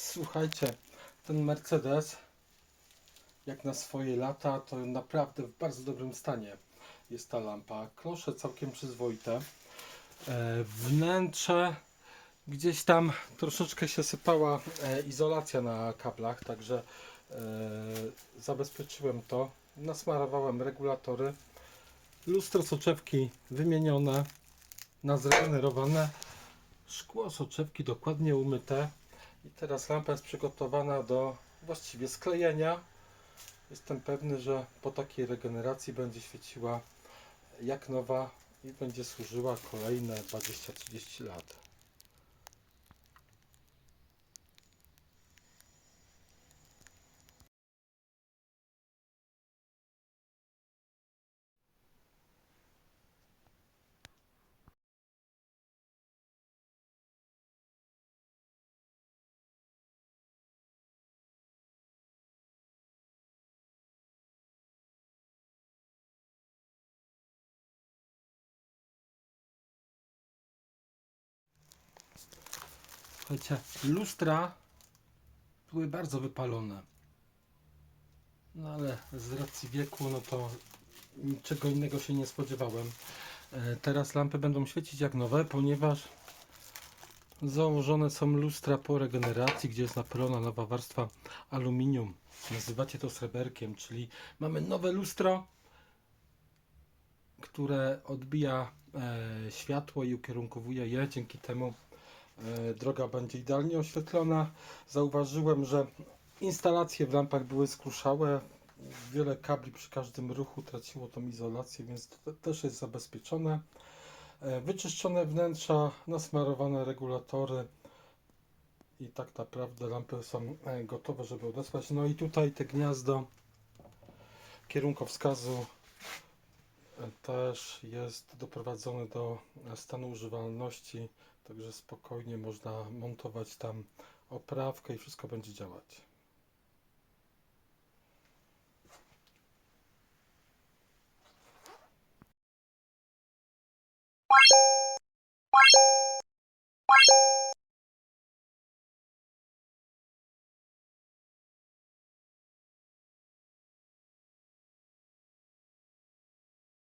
Słuchajcie, ten Mercedes, jak na swoje lata, to naprawdę w bardzo dobrym stanie jest ta lampa. Klosze całkiem przyzwoite. E, wnętrze gdzieś tam troszeczkę się sypała e, izolacja na kablach, także e, zabezpieczyłem to. Nasmarowałem regulatory. Lustro soczewki wymienione, nazregenerowane. Szkło soczewki dokładnie umyte. I teraz lampa jest przygotowana do właściwie sklejenia. Jestem pewny, że po takiej regeneracji będzie świeciła jak nowa i będzie służyła kolejne 20-30 lat. Słuchajcie, lustra były bardzo wypalone. No ale z racji wieku, no to niczego innego się nie spodziewałem. E, Teraz lampy będą świecić jak nowe, ponieważ założone są lustra po regeneracji, gdzie jest napylona nowa warstwa aluminium. Nazywacie to sreberkiem, czyli mamy nowe lustro, które odbija e, światło i ukierunkowuje je. Dzięki temu droga będzie idealnie oświetlona. Zauważyłem, że instalacje w lampach były skruszałe. Wiele kabli przy każdym ruchu traciło tą izolację, więc to też jest zabezpieczone. E, Wyczyszczone wnętrza, nasmarowane regulatory i tak naprawdę lampy są e, gotowe, żeby odesłać. No i tutaj te gniazdo kierunkowskazu e, też jest doprowadzone do stanu używalności, także spokojnie można montować tam oprawkę i wszystko będzie działać.